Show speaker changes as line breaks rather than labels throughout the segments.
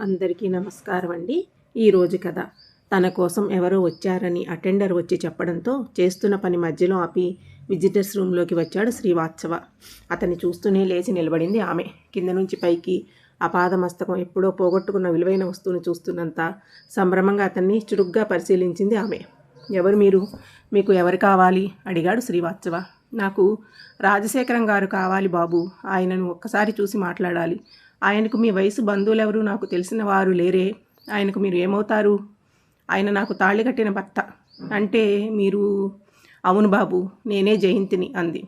అందరికీ నమస్కారం అండి. ఈరోజు కథ. తన కోసం ఎవరో వచ్చారని అటెండర్ వచ్చి చెప్పడంతో చేస్తున్న పని మధ్యలో ఆపి విజిటర్స్ రూమ్లోకి వచ్చాడు శ్రీవాత్సవ. అతన్ని చూస్తూనే లేచి నిలబడింది ఆమె. కింద నుంచి పైకి అపాదమస్తకం ఎప్పుడో పోగొట్టుకున్న విలువైన వస్తువును చూస్తున్నంత సంభ్రమంగా అతన్ని చురుగ్గా పరిశీలించింది ఆమె. ఎవరు మీరు? మీకు ఎవరు కావాలి? అడిగాడు శ్రీవాత్సవ. నాకు రాజశేఖరం గారు కావాలి బాబు. ఆయనను ఒక్కసారి చూసి మాట్లాడాలి. ఆయనకు మీ వయసు బంధువులెవరు నాకు తెలిసిన వారు లేరే. ఆయనకు మీరు ఏమవుతారు? ఆయన నాకు తాళి కట్టిన భర్త. అంటే మీరు అవును బాబు నేనే జయంతిని అంది.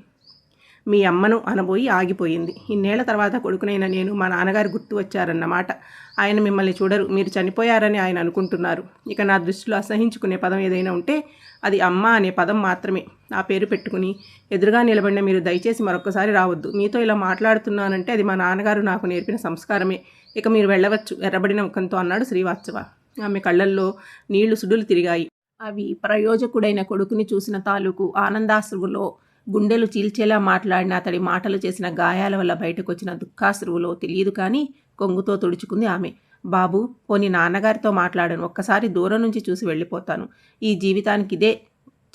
మీ అమ్మను అనబోయి ఆగిపోయింది. ఇన్నేళ్ళ తర్వాత కొడుకునైన నేను మా నాన్నగారు గుర్తు వచ్చారన్నమాట. ఆయన మిమ్మల్ని చూడరు. మీరు చనిపోయారని ఆయన అనుకుంటున్నారు. ఇక నా దృష్టిలో అసహించుకునే పదం ఏదైనా ఉంటే అది అమ్మ అనే పదం మాత్రమే. నా పేరు పెట్టుకుని ఎదురుగా నిలబడిన మీరు దయచేసి మరొకసారి రావద్దు. మీతో ఇలా మాట్లాడుతున్నానంటే అది మా నాన్నగారు నాకు నేర్పిన సంస్కారమే. ఇక మీరు వెళ్ళవచ్చు. ఎర్రబడిన ముఖంతో అన్నాడు శ్రీవాత్సవ. ఆమె కళ్ళల్లో నీళ్ళు సుడులు తిరిగాయి. అవి ప్రయోజకుడైన కొడుకుని చూసిన తాలూకు ఆనందాశ్రువులో గుండెలు చీల్చేలా మాట్లాడిన అతడి మాటలు చేసిన గాయాల వల్ల బయటకు వచ్చిన దుఃఖాశ్రువులో తెలియదు కానీ కొంగుతో తుడుచుకుంది ఆమె. బాబు పోని నాన్నగారితో మాట్లాడను. ఒక్కసారి దూరం నుంచి చూసి వెళ్ళిపోతాను. ఈ జీవితానికి ఇదే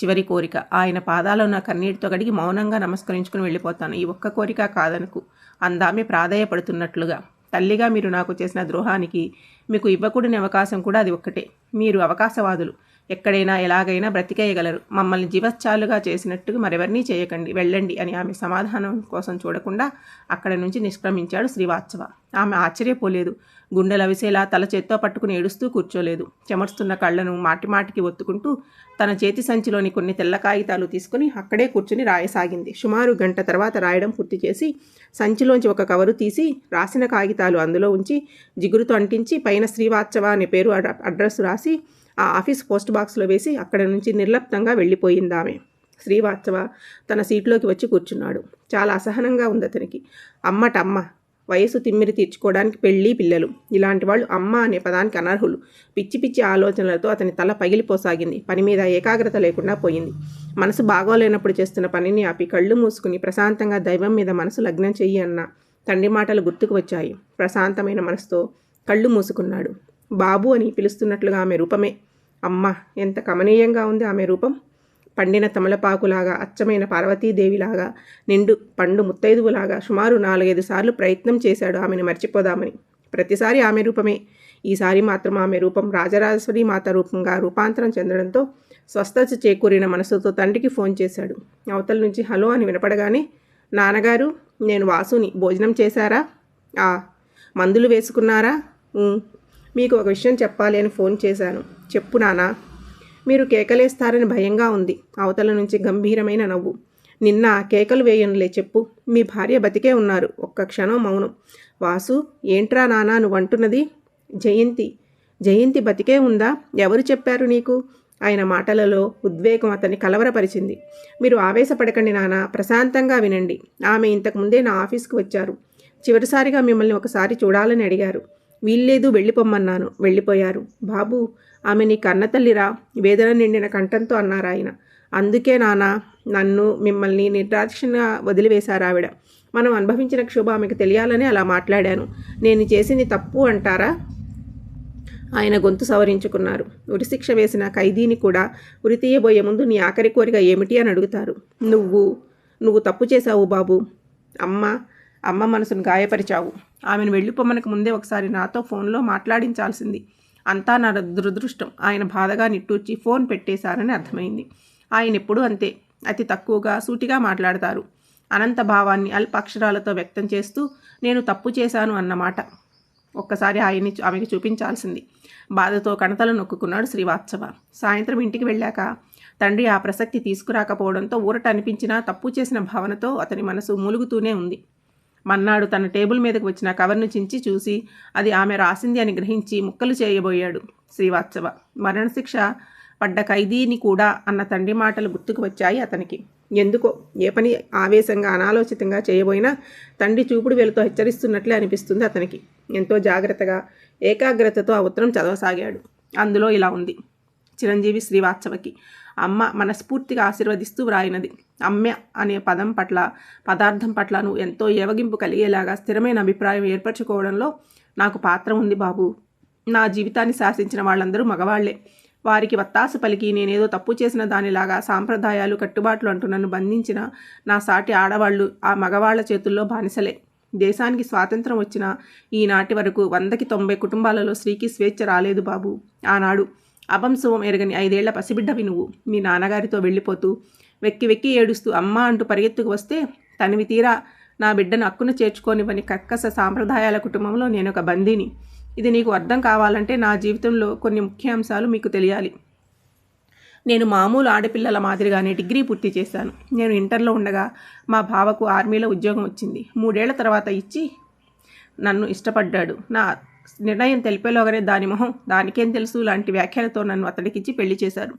చివరి కోరిక. ఆయన పాదాలు నా కన్నీటితో గడిగి మౌనంగా నమస్కరించుకుని వెళ్ళిపోతాను. ఈ ఒక్క కోరిక కాదనుకు. అందామె ప్రాధాయపడుతున్నట్లుగా. తల్లిగా మీరు నాకు చేసిన ద్రోహానికి మీకు ఇవ్వకూడని అవకాశం కూడా అది ఒక్కటే. మీరు అవకాశవాదులు. ఎక్కడైనా ఎలాగైనా బ్రతికేయగలరు. మమ్మల్ని జీవచ్చాలుగా చేసినట్టుగా మరెవరినీ చేయకండి. వెళ్ళండి అని ఆమె సమాధానం కోసం చూడకుండా అక్కడి నుంచి నిష్క్రమించాడు శ్రీవాత్సవ. ఆమె ఆశ్చర్యపోలేదు. గుండెలవిసేలా తల చేత్తో పట్టుకుని ఏడుస్తూ కూర్చోలేదు. చెమర్స్తున్న కళ్ళను మాటిమాటికి ఒత్తుకుంటూ తన చేతి సంచిలోని కొన్ని తెల్ల కాగితాలు తీసుకుని అక్కడే కూర్చుని రాయసాగింది. సుమారు గంట తర్వాత రాయడం పూర్తి చేసి సంచిలోంచి ఒక కవరు తీసి రాసిన కాగితాలు అందులో ఉంచి జిగురుతో అంటించి పైన శ్రీవాత్సవ అనే పేరు అడ్రస్ రాసి ఆ ఆఫీస్ పోస్ట్ బాక్స్లో వేసి అక్కడ నుంచి నిర్లప్తంగా వెళ్ళిపోయింది ఆమె. శ్రీవాత్సవ తన సీట్లోకి వచ్చి కూర్చున్నాడు. చాలా అసహనంగా ఉంది అతనికి. అమ్మటమ్మ వయసు తిమ్మిరి తీర్చుకోవడానికి పెళ్ళి పిల్లలు. ఇలాంటి వాళ్ళు అమ్మ అనే పదానికి అనర్హులు. పిచ్చి పిచ్చి ఆలోచనలతో అతని తల పగిలిపోసాగింది. పని మీద ఏకాగ్రత లేకుండా పోయింది. మనసు బాగోలేనప్పుడు చేస్తున్న పనిని ఆపి కళ్ళు మూసుకుని ప్రశాంతంగా దైవం మీద మనసు లగ్నం చెయ్యి అన్న తండ్రి మాటలు గుర్తుకు వచ్చాయి. ప్రశాంతమైన మనసుతో కళ్ళు మూసుకున్నాడు. బాబు అని పిలుస్తున్నట్లుగా ఆమె రూపమే. అమ్మ ఎంత కమనీయంగా ఉంది ఆమె రూపం. పండిన తమలపాకులాగా అచ్చమైన పార్వతీదేవిలాగా నిండు పండు ముత్తైదువులాగా సుమారు నాలుగైదు సార్లు ప్రయత్నం చేశాడు ఆమెను మర్చిపోదామని. ప్రతిసారి ఆమె రూపమే. ఈసారి మాత్రం ఆమె రూపం రాజరాజేశ్వరి మాత రూపంగా రూపాంతరం చెందడంతో స్వస్థత చేకూరిన మనసుతో తండ్రికి ఫోన్ చేశాడు. అవతల నుంచి హలో అని వినపడగానే నాన్నగారు నేను వాసుని. భోజనం చేశారా? ఆ మందులు వేసుకున్నారా? మీకు ఒక విషయం చెప్పాలి అని ఫోన్ చేశాను. చెప్పు నానా మీరు కేకలేస్తారని భయంగా ఉంది. అవతల నుంచి గంభీరమైన నవ్వు. నిన్న కేకలు వేయనులే చెప్పు. మీ భార్య బతికే ఉన్నారు. ఒక్క క్షణం మౌనం. వాసు ఏంట్రా నానా నువ్వంటున్నది? జయంతి. జయంతి బతికే ఉందా? ఎవరు చెప్పారు నీకు? ఆయన మాటలలో ఉద్వేగం అతన్ని కలవరపరిచింది. మీరు ఆవేశపడకండి నానా. ప్రశాంతంగా వినండి. ఆమె ఇంతకుముందే నా ఆఫీస్కి వచ్చారు. చివరిసారిగా మిమ్మల్ని ఒకసారి చూడాలని అడిగారు. వీల్లేదు వెళ్ళిపోమ్మన్నాను. వెళ్ళిపోయారు. బాబు ఆమె నీ కన్నతల్లిరా వేదన నిండిన కంఠంతో అన్నారు ఆయన. అందుకే నాన్న నన్ను మిమ్మల్ని నిర్దాక్షిణ్యంగా వదిలివేశారు ఆవిడ. మనం అనుభవించిన క్షోభ ఆమెకు తెలియాలని అలా మాట్లాడాను. నేను చేసింది తప్పు అంటారా? ఆయన గొంతు సవరించుకున్నారు. ఉరిశిక్ష వేసిన ఖైదీని కూడా ఉరి తీయబోయే ముందు నీ ఆఖరి కోరిక ఏమిటి అని అడుగుతారు. నువ్వు నువ్వు తప్పు చేశావు బాబు. అమ్మ అమ్మ మనసును గాయపరిచావు. ఆమెను వెళ్ళిపోమ్మనకు ముందే ఒకసారి నాతో ఫోన్లో మాట్లాడించాల్సింది. అంతా నా దురదృష్టం. ఆయన బాధగా నిట్టూర్చి ఫోన్ పెట్టేశారని అర్థమైంది. ఆయన ఎప్పుడూ అంతే. అతి తక్కువగా సూటిగా మాట్లాడతారు. అనంత భావాన్ని అల్ప అక్షరాలతో వ్యక్తం చేస్తూ నేను తప్పు చేశాను అన్నమాట ఒక్కసారి ఆయన్ని ఆమెకు చూపించాల్సింది. బాధతో కణతలు నొక్కుకున్నాడు శ్రీవాత్సవ. సాయంత్రం ఇంటికి వెళ్ళాక తండ్రి ఆ ప్రసక్తి తీసుకురాకపోవడంతో ఊరట అనిపించినా తప్పు చేసిన భావనతో అతని మనసు మూలుగుతూనే ఉంది. మన్నాడు తన టేబుల్ మీదకు వచ్చిన కవర్ను చించి చూసి అది ఆమె రాసింది అని గ్రహించి ముక్కలు చేయబోయాడు. శ్రీవాత్సవ మరణశిక్ష పడ్డ ఖైదీని కూడా అన్న తండ్రి మాటలు గుర్తుకు వచ్చాయి అతనికి. ఎందుకో? ఏ పని ఆవేశంగా అనాలోచితంగా చేయబోయినా తండ్రి చూపుడు వేలుతో హెచ్చరిస్తున్నట్లే అనిపిస్తుంది అతనికి. ఎంతో జాగ్రత్తగా ఏకాగ్రతతో ఆ ఉత్తరం చదవసాగాడు. అందులో ఇలా ఉంది. చిరంజీవి శ్రీవాత్సవకి అమ్మ మనస్ఫూర్తిగా ఆశీర్వదిస్తూ వ్రాయినది. అమ్మ అనే పదం పట్ల పదార్థం పట్ల నువ్వు ఎంతో ఏవగింపు కలిగేలాగా స్థిరమైన అభిప్రాయం ఏర్పరచుకోవడంలో నాకు పాత్ర ఉంది బాబు. నా జీవితాన్ని శాసించిన వాళ్ళందరూ మగవాళ్ళే. వారికి వత్తాసు పలికి నేనేదో తప్పు చేసిన దానిలాగా సాంప్రదాయాలు కట్టుబాట్లు అంటూ నన్ను బంధించిన నా సాటి ఆడవాళ్ళు ఆ మగవాళ్ళ చేతుల్లో బానిసలే. దేశానికి స్వాతంత్రం వచ్చిన ఈనాటి వరకు వందకి తొంభై కుటుంబాలలో స్త్రీకి స్వేచ్ఛ రాలేదు బాబు. ఆనాడు అపంశువం ఎరగని ఐదేళ్ళ పసిబిడ్డవి నువ్వు. మీ నాన్నగారితో వెళ్ళిపోతూ వెక్కి వెక్కి ఏడుస్తూ అమ్మ అంటూ పరిగెత్తుకు వస్తే తనివి తీరా నా బిడ్డను అక్కున చేర్చుకోనివ్వని కక్కస సాంప్రదాయాల కుటుంబంలో నేను ఒక బందీని. ఇది నీకు అర్థం కావాలంటే నా జీవితంలో కొన్ని ముఖ్య అంశాలు మీకు తెలియాలి. నేను మామూలు ఆడపిల్లల మాదిరిగానే డిగ్రీ పూర్తి చేశాను. నేను ఇంటర్లో ఉండగా మా బావకు ఆర్మీలో ఉద్యోగం వచ్చింది. మూడేళ్ళ తర్వాత ఇచ్చి నన్ను ఇష్టపడ్డాడు. నా నిర్ణయం తెలిపేలోగానే దాని మొహం దానికేం తెలుసు లాంటి వ్యాఖ్యలతో నన్ను అతడికిచ్చి పెళ్ళి చేశారు.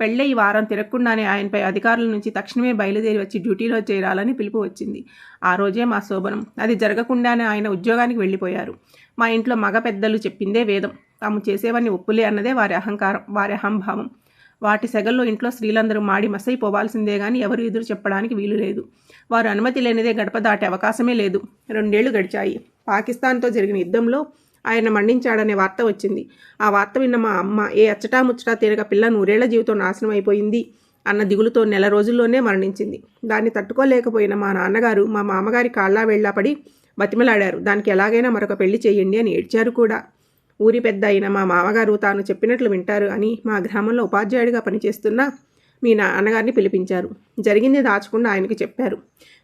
పెళ్ళై ఈ వారం తిరగకుండానే ఆయనపై అధికారుల నుంచి తక్షణమే బయలుదేరి వచ్చి డ్యూటీలో చేరాలని పిలుపు వచ్చింది. ఆ రోజే మా శోభనం. అది జరగకుండానే ఆయన ఉద్యోగానికి వెళ్ళిపోయారు. మా ఇంట్లో మగ పెద్దలు చెప్పిందే వేదం. తాము చేసేవన్నీ ఒప్పులే అన్నదే వారి అహంకారం వారి అహంభావం. వాటి సెగల్లో ఇంట్లో స్త్రీలందరూ మాడి మసైపోవాల్సిందే కానీ ఎవరు ఎదురు చెప్పడానికి వీలు లేదు. వారు అనుమతి లేనిదే గడప దాటే అవకాశమే లేదు. రెండేళ్ళు గడిచాయి. పాకిస్తాన్తో జరిగిన యుద్ధంలో ఆయన మండించాడనే వార్త వచ్చింది. ఆ వార్త విన్న మా అమ్మ ఏ అచ్చటా ముచ్చటా తీరక పిల్ల నూరేళ్ళ జీవితం నాశనం అయిపోయింది అన్న దిగులుతో నెల రోజుల్లోనే మరణించింది. దాన్ని తట్టుకోలేకపోయిన మా నాన్నగారు మా మామగారి కాళ్ళా వెళ్ళా పడి బతిమలాడారు. దానికి ఎలాగైనా మరొక పెళ్ళి చేయండి అని ఏడ్చారు కూడా. ఊరి పెద్ద అయిన మా మామగారు తాను చెప్పినట్లు వింటారు అని మా గ్రామంలో ఉపాధ్యాయుడిగా పనిచేస్తున్న మీ నాన్నగారిని పిలిపించారు. జరిగింది దాచకుండా ఆయనకు చెప్పారు.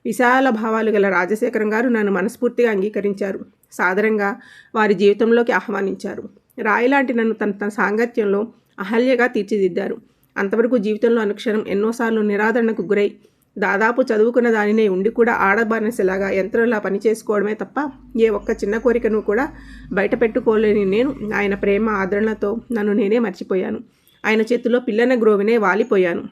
విశాల భావాలు గల రాజశేఖరం గారు నన్ను మనస్ఫూర్తిగా అంగీకరించారు. సాదరంగా వారి జీవితంలోకి ఆహ్వానించారు. రాయిలాంటి నన్ను తన తన సాంగత్యంలో అహల్యగా తీర్చిదిద్దారు. అంతవరకు జీవితంలో అనుక్షణం ఎన్నోసార్లు నిరాదరణకు గురై దాదాపు చదువుకున్న దానినే ఉండి కూడా ఆడబానిసలాగా యంత్రంలా పనిచేసుకోవడమే తప్ప ఏ ఒక్క చిన్న కోరికను కూడా బయట పెట్టుకోలేని నేను ఆయన ప్రేమ ఆదరణతో నన్ను నేనే మర్చిపోయాను. ఆయన చేతిలో పిల్లన గ్రోవినే వాలిపోయాను.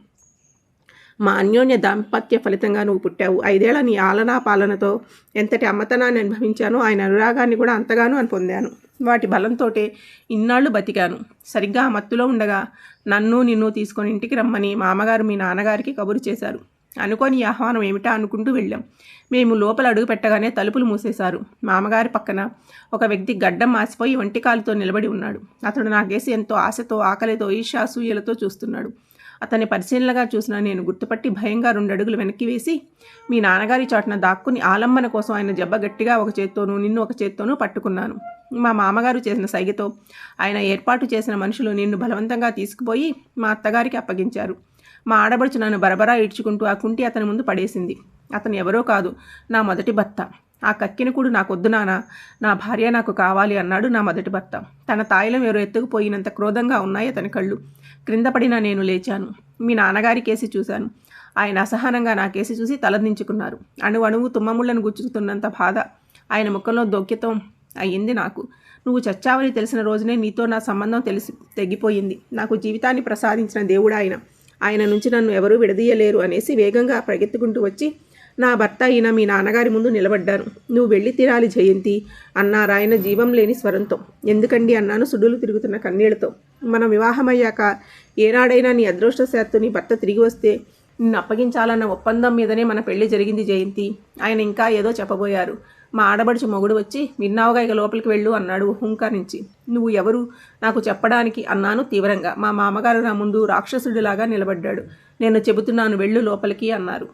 మా అన్యోన్య దాంపత్య ఫలితంగా నువ్వు పుట్టావు. ఐదేళ్ళ నీ ఆలనా పాలనతో ఎంతటి అమ్మతనాన్ని అనుభవించానో ఆయన అనురాగాన్ని కూడా అంతగానో అని పొందాను. వాటి బలంతోటే ఇన్నాళ్ళు బతికాను. సరిగ్గా మత్తులో ఉండగా నన్ను నిన్ను తీసుకొని ఇంటికి రమ్మని మామగారు మీ నాన్నగారికి కబురు చేశారు. అనుకోని ఆహ్వానం ఏమిటా అనుకుంటూ వెళ్ళాం. మేము లోపల అడుగు పెట్టగానే తలుపులు మూసేశారు. మామగారి పక్కన ఒక వ్యక్తి గడ్డం మాసిపోయి ఒంటికాలుతో నిలబడి ఉన్నాడు. అతడు నాకేసి ఎంతో ఆశతో ఆకలితో ఈర్షాసూయలతో చూస్తున్నాడు. అతన్ని పరిశీలనగా చూసిన నేను గుర్తుపట్టి భయంగా రెండు అడుగులు వెనక్కి వేసి మీ నాన్నగారి చాటున దాక్కుని ఆలంబన కోసం ఆయన జబ్బ గట్టిగా ఒక చేత్తోనూ నిన్ను ఒక చేత్తోనూ పట్టుకున్నాను. మా మామగారు చేసిన సైగతో ఆయన ఏర్పాటు చేసిన మనుషులు నిన్ను బలవంతంగా తీసుకుపోయి మా అత్తగారికి అప్పగించారు. మా ఆడబడుచు నన్ను బరబరా ఈడ్చుకుంటూ ఆ కుంటి అతని ముందు పడేసింది. అతను ఎవరో కాదు నా మొదటి భర్త. ఆ కక్కిన కూడా నాకొద్దు నానా నా భార్య నాకు కావాలి అన్నాడు నా మొదటి భర్త. తన తాయిలం ఎవరో ఎత్తుకుపోయినంత క్రోధంగా ఉన్నాయి అతని కళ్ళు. క్రింద పడిన నేను లేచాను. మీ నాన్నగారి కేసి చూశాను. ఆయన అసహనంగా నా కేసి చూసి తలదించుకున్నారు. అణు అణువు తుమ్మముళ్ళను గుచ్చుతున్నంత బాధ ఆయన ముఖంలో దొక్యతం అయ్యింది నాకు. నువ్వు చచ్చావని తెలిసిన రోజునే నీతో నా సంబంధం తెలిసి తెగిపోయింది. నాకు జీవితాన్ని ప్రసాదించిన దేవుడు ఆయన. ఆయన నుంచి నన్ను ఎవరూ విడదీయలేరు అనేసి వేగంగా పరిగెత్తుకుంటూ వచ్చి నా భర్త అయిన మీ నాన్నగారి ముందు నిలబడ్డాను నువ్వు వెళ్ళి తిరాలి జయంతి అన్నారాయన జీవం లేని స్వరంతో. ఎందుకండి అన్నాను సుడులు తిరుగుతున్న కన్నీళ్ళతో. మనం వివాహమయ్యాక ఏనాడైనా నీ అదృష్టశాత్తు నీ భర్త తిరిగి వస్తే నిన్ను అప్పగించాలన్న ఒప్పందం మీదనే మన పెళ్ళి జరిగింది జయంతి. ఆయన ఇంకా ఏదో చెప్పబోయారు. మా ఆడబడుచు మొగుడు వచ్చి విన్నావుగా ఇక లోపలికి వెళ్ళు అన్నాడు హుంకారించి నువ్వు ఎవరు? నాకు చెప్పడానికి అన్నాను తీవ్రంగా. మా మామగారు నా ముందు రాక్షసుడిలాగా నిలబడ్డాడు. నేను చెబుతున్నాను వెళ్ళు లోపలికి అన్నారు.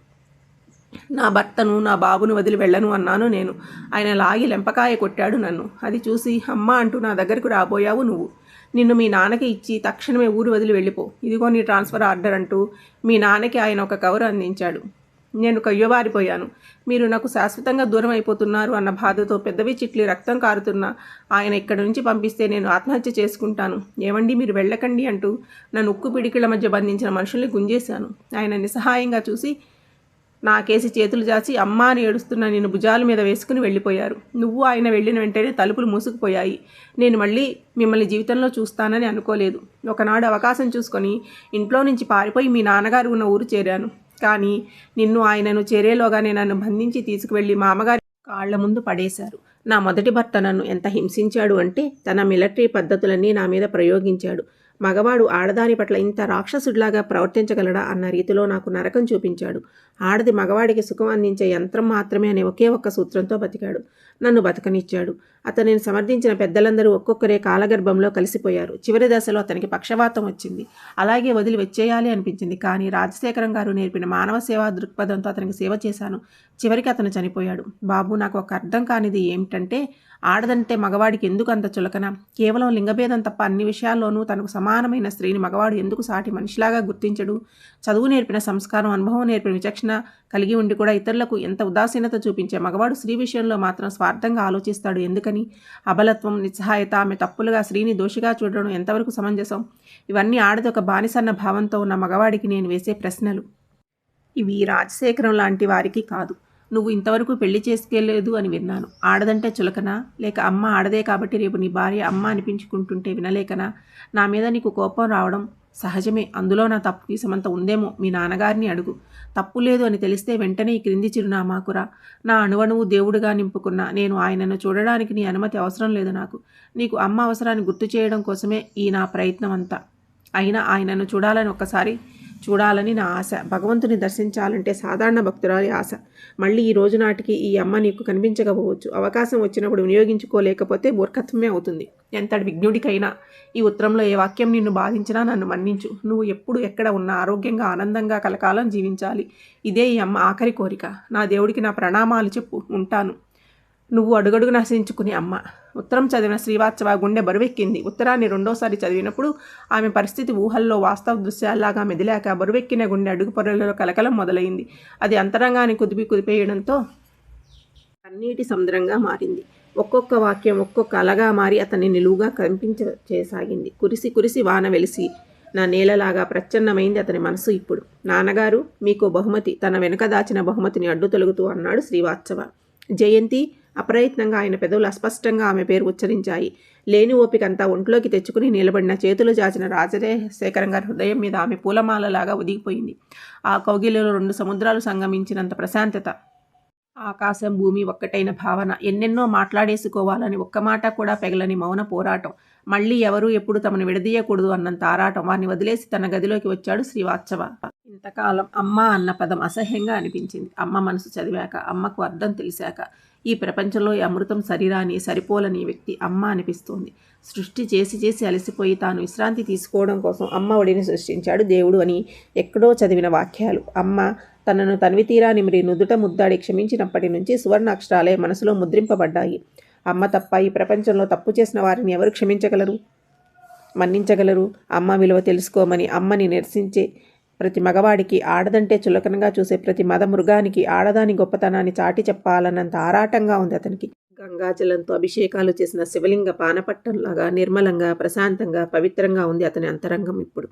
నా భర్తను నా బాబును వదిలి వెళ్ళను అన్నాను నేను. ఆయన లాగి లెంపకాయ కొట్టాడు నన్ను. అది చూసి అమ్మ అంటూ నా దగ్గరకు రాబోయావు నువ్వు. నిన్ను మీ నాన్నకి ఇచ్చి తక్షణమే ఊరు వదిలి వెళ్ళిపో. ఇదిగో నీ ట్రాన్స్ఫర్ ఆర్డర్ అంటూ మీ నాన్నకి ఆయన ఒక కవరు అందించాడు. నేను కయ్యవారిపోయాను మీరు నాకు శాశ్వతంగా దూరం అయిపోతున్నారు అన్న బాధతో పెద్దవి చిట్లి రక్తం కారుతున్నా ఆయన ఇక్కడి నుంచి పంపిస్తే నేను ఆత్మహత్య చేసుకుంటాను. ఏమండి మీరు వెళ్ళకండి అంటూ నన్ను ఉక్కు పిడికిళ్ళ మధ్య బంధించిన మనుషుల్ని గుంజేశాను. ఆయన నిస్సహాయంగా చూసి నా కేసి చేతులు జాచి అమ్మ అని ఏడుస్తున్న నేను భుజాల మీద వేసుకుని వెళ్ళిపోయారు. నువ్వు ఆయన వెళ్ళిన వెంటనే తలుపులు మూసుకుపోయాయి. నేను మళ్ళీ మిమ్మల్ని జీవితంలో చూస్తానని అనుకోలేదు. ఒకనాడు అవకాశం చూసుకొని ఇంట్లో నుంచి పారిపోయి మీ నాన్నగారు ఉన్న ఊరు చేరాను. కానీ నిన్ను ఆయనను చేరేలోగానే నన్ను బంధించి తీసుకువెళ్ళి మామగారి కాళ్ళ ముందు పడేశారు. నా మొదటి భర్త నన్ను ఎంత హింసించాడు అంటే తన మిలిటరీ పద్ధతులన్నీ నా మీద ప్రయోగించాడు. మగవాడు ఆడదాని పట్ల ఇంత రాక్షసుడిలాగా ప్రవర్తించగలడా అన్న రీతిలో నాకు నరకం చూపించాడు. ఆడది మగవాడికి సుఖం అందించే యంత్రం మాత్రమే అనే ఒకే ఒక్క సూత్రంతో బతికాడు. నన్ను బతకనిచ్చాడు. అతనిని సమర్థించిన పెద్దలందరూ ఒక్కొక్కరే కాలగర్భంలో కలిసిపోయారు. చివరి దశలో అతనికి పక్షవాతం వచ్చింది. అలాగే వదిలి వచ్చేయాలి అనిపించింది. కానీ రాజశేఖరం గారు నేర్పిన మానవ సేవా దృక్పథంతో అతనికి సేవ చేశాను. చివరికి అతను చనిపోయాడు. బాబు నాకు ఒక అర్థం కానిది ఏమిటంటే ఆడదంటే మగవాడికి ఎందుకు అంత చులకన? కేవలం లింగభేదం తప్ప అన్ని విషయాల్లోనూ తనకు సమానమైన స్త్రీని మగవాడు ఎందుకు సాటి మనిషిలాగా గుర్తించడు? చదువు నేర్పిన సంస్కారం అనుభవం నేర్పిన విచక్షణ కలిగి ఉండి కూడా ఇతరులకు ఎంత ఉదాసీనత చూపించే మగవాడు స్త్రీ విషయంలో మాత్రం స్వార్థంగా ఆలోచిస్తాడు ఎందుకని? అబలత్వం నిస్సహాయత ఆమె తప్పులుగా స్త్రీని దోషిగా చూడడం ఎంతవరకు సమంజసం? ఇవన్నీ ఆడది ఒక బానిసన్న భావంతో ఉన్న మగవాడికి నేను వేసే ప్రశ్నలు. ఇవి రాజశేఖరం లాంటి వారికి కాదు. నువ్వు ఇంతవరకు పెళ్ళి చేసుకెళ్ళలేదు అని విన్నాను. ఆడదంటే చులకనా. లేక అమ్మ ఆడదే కాబట్టి రేపు నీ భార్య అమ్మ అనిపించుకుంటుంటే వినలేకనా? నా మీద నీకు కోపం రావడం సహజమే. అందులో నా తప్పు తీసమంత ఉందేమో మీ నాన్నగారిని అడుగు. తప్పు లేదు అని తెలిస్తే వెంటనే ఈ క్రింది చిరునామాకురా. నా అణువణువు దేవుడిగా నింపుకున్న నేను ఆయనను చూడడానికి నీ అనుమతి అవసరం లేదు నాకు. నీకు అమ్మ అవసరాన్ని గుర్తు చేయడం కోసమే ఈ నా ప్రయత్నం అంతా అయినా ఆయనను చూడాలని ఒక్కసారి చూడాలని నా ఆశ. భగవంతుని దర్శించాలంటే సాధారణ భక్తురాలి ఆశ. మళ్ళీ ఈ రోజు నాటికి ఈ అమ్మ నీకు కనిపించకపోవచ్చు. అవకాశం వచ్చినప్పుడు వినియోగించుకోలేకపోతే మూర్ఖత్వమే అవుతుంది. ఎంతటి విఘ్నుడికైనా ఈ ఉత్తరంలో ఏ వాక్యం నిన్ను బాధించినా నన్ను మన్నించు. నువ్వు ఎప్పుడు ఎక్కడ ఉన్నా ఆరోగ్యంగా ఆనందంగా కలకాలం జీవించాలి. ఇదే ఈ అమ్మ ఆఖరి కోరిక. నా దేవుడికి నా ప్రణామాలు చెప్పు. ఉంటాను. నువ్వు అడుగడుగు నశించుకుని అమ్మ. ఉత్తరం చదివిన శ్రీవాత్సవ గుండె బరువెక్కింది. ఉత్తరాన్ని రెండోసారి చదివినప్పుడు ఆమె పరిస్థితి ఊహల్లో వాస్తవ దృశ్యాల్లాగా మెదిలాక బరువెక్కిన గుండె అడుగు పొరలలో కలకలం మొదలైంది. అది అంతరంగాన్ని కుదిపి కుదిపేయడంతో కన్నీటి సముద్రంగా మారింది. ఒక్కొక్క వాక్యం ఒక్కొక్క అలగా మారి అతన్ని నిలువుగా కనిపించ చేసాగింది. కురిసి కురిసి వాన వెలిసి నా నేలలాగా ప్రచ్ఛన్నమైంది అతని మనసు ఇప్పుడు. నాన్నగారు మీకు బహుమతి తన వెనుక దాచిన బహుమతిని అడ్డు తొలుగుతూ అన్నాడు శ్రీవాత్సవ. జయంతి అప్రయత్నంగా ఆయన పెదవులు అస్పష్టంగా ఆమె పేరు ఉచ్చరించాయి. లేని ఓపికంతా ఒంట్లోకి తెచ్చుకుని నిలబడిన చేతులు జాచిన రాజశేఖరం గారి హృదయం మీద ఆమె పూలమాలలాగా ఒదిగిపోయింది ఆ కౌగిలిలో రెండు సముద్రాలు సంగమించినంత ప్రశాంతత ఆకాశం భూమి ఒక్కటైన భావన ఎన్నెన్నో మాట్లాడేసుకోవాలని ఒక్క మాట కూడా పెగలని మౌన పోరాటం. మళ్ళీ ఎవరూ ఎప్పుడు తమను విడదీయకూడదు అన్నంత ఆరాటం వారిని వదిలేసి తన గదిలోకి వచ్చాడు శ్రీవాత్సవ. ఇంతకాలం అమ్మ అన్న పదం అసహ్యంగా అనిపించింది. అమ్మ మనసు చదివాక అమ్మకు అర్థం తెలిసాక ఈ ప్రపంచంలో ఈ అమృతం సరిరాని సరిపోలని వ్యక్తి అమ్మ అనిపిస్తోంది. సృష్టి చేసి చేసి అలసిపోయి తాను విశ్రాంతి తీసుకోవడం కోసం అమ్మ ఒడిని సృష్టించాడు దేవుడు అని ఎక్కడో చదివిన వాక్యాలు. అమ్మ తనను తనివి తీరా నిమిరి నుదుట ముద్దాడి క్షమించినప్పటి నుంచి సువర్ణాక్షరాలే మనసులో ముద్రింపబడ్డాయి. అమ్మ తప్ప ఈ ప్రపంచంలో తప్పు చేసిన వారిని ఎవరు క్షమించగలరు? మన్నించగలరు? అమ్మ విలువ తెలుసుకోమని అమ్మని నిరసించే ప్రతి మగవాడికి ఆడదంటే చులకనగా చూసే ప్రతి మద మృగానికి ఆడదాని గొప్పతనాన్ని చాటి చెప్పాలన్నంత ఆరాటంగా ఉంది అతనికి. గంగాజలంతో అభిషేకాలు చేసిన శివలింగ పానపట్టంలాగా నిర్మలంగా ప్రశాంతంగా పవిత్రంగా ఉంది అతని అంతరంగం ఇప్పుడు.